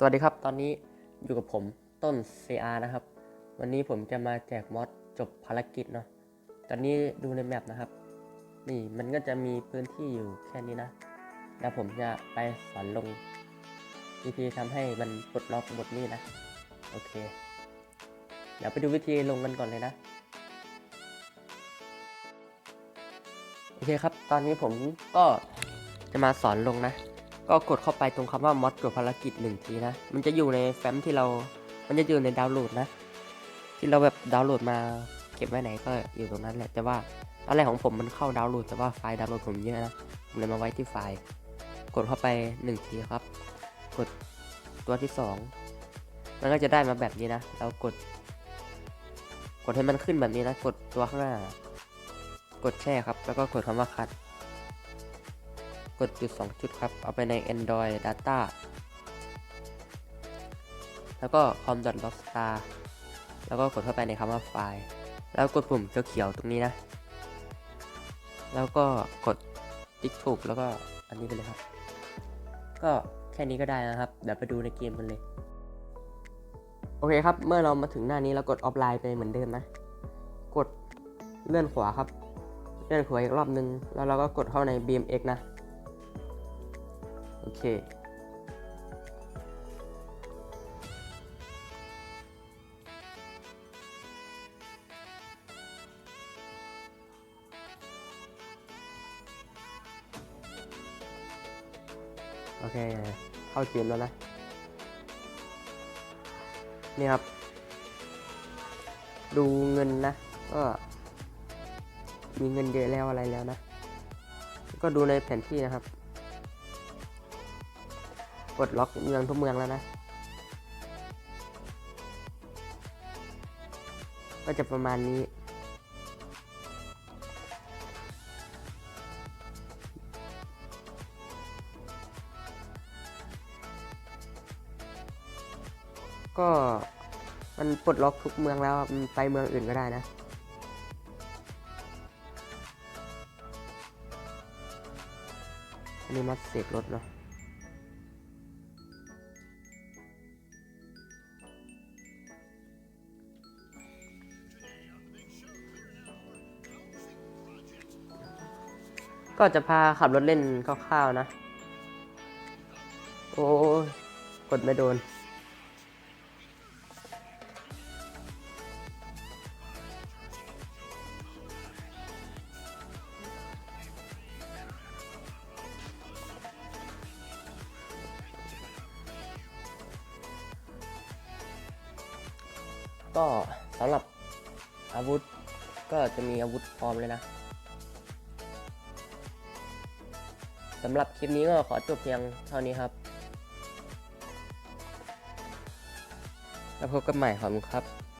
สวัสดีครับ ตอนนี้อยู่กับผมต้น CR นะครับ วันนี้ผมจะมาแจกมอดจบภารกิจเนาะ ตอนนี้ดูในแมปนะครับ นี่มันก็จะมีพื้นที่อยู่แค่นี้นะ แล้วผมจะไปสอนลงวิธีทำให้มันปลดล็อกบทนี้นะ โอเค เดี๋ยวไปดูวิธีลงกันก่อนเลยนะ โอเคครับ ตอนนี้ผมก็จะมาสอนลงนะ ก็กดเข้าไปตรงคำว่ามอดจบภารกิจหนึ่งทีนะ มันจะอยู่ในแฟ้มที่เรา มันจะอยู่ในดาวน์โหลดนะ ที่เราแบบดาวน์โหลดมาเก็บไว้ไหนก็อยู่ตรงนั้นแหละ แต่ว่าตอนแรกของผมมันเข้าดาวน์โหลดแต่ว่าไฟล์ดาวน์โหลดผมเยอะนะ ผมเลยมาไว้ที่ไฟล์ กดเข้าไปหนึ่งทีครับ กดตัวที่สองมันก็จะได้มาแบบนี้นะ เรากด กดให้มันขึ้นแบบนี้นะ กดตัวข้างหน้า กดแช่ครับ แล้วก็กดคำว่าคัด กดจุด 2 จุดครับ เอาไปใน Android Data แล้วก็ com.logstar แล้วก็กดเข้าไปในคำว่าไฟล์ แล้วกดปุ่มเขียวๆตรงนี้นะ แล้วก็กดติ๊กถูกแล้วก็อันนี้ไปเลยครับ ก็แค่นี้ก็ได้นะครับ เดี๋ยวไปดูในเกมกันเลย โอเคครับ เมื่อเรามาถึงหน้านี้เรากดออฟไลน์ไปเหมือนเดิมนะ กดเลื่อนขวาครับ เลื่อนขวาอีกรอบนึง แล้วเราก็กดเข้าใน BMX นะ อเค โอเค เข้าเกมแล้วนะ นี่ครับ ดูเงินนะ ก็มีเงินเยอะแล้วอะไรแล้วนะ ก็ดูในแผนที่นะครับ กดล็อกเมืองทุกเมืองแล้วนะ ก็จะประมาณนี้ ก็มันปลดล็อกทุกเมืองแล้วมันไปเมืองอื่นก็ได้นะอันนี้มาเสกรถเนาะ ก็จะพาขับรถเล่นคร่าวๆนะ โอ้กดไม่โดน ก็สำหรับอาวุธก็จะมีอาวุธพร้อมเลยนะ สำหรับคลิปนี้ก็ขอจบเพียงเท่านี้ครับ แล้วพบกันใหม่ขอบคุณครับ